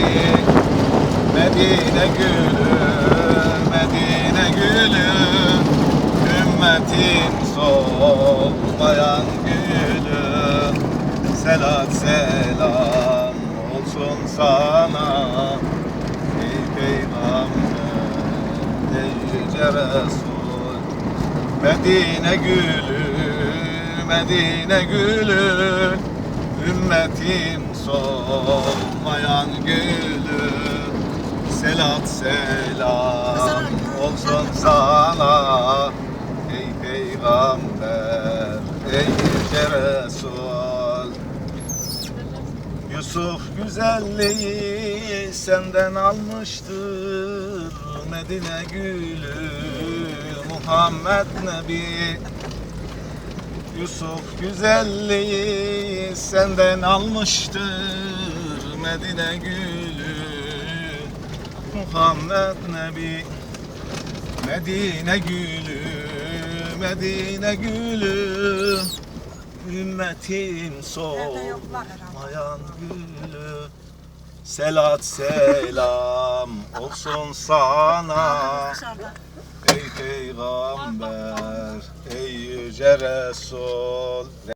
Nebi Medine gülü Medine gülü Ümmetin solmayan gülü. Selat selam olsun sana Ey Peygamber Ey Yüce Resul. Medine gülü Medine gülü Ümmetim solmayan gülü. Selat selam olsun sana. Ey Peygamber Ey Yüce Resul. Yusuf güzelliği senden almıştır. Medine gülü Muhammed Nebi Yusuf güzelliği senden almıştır Medine gülü. Muhammed Nebi Medine gülü Medine gülü. Ümmetim solmayan gülü. Selat selam olsun sana. Ey Peygamber, ey Yüce Resul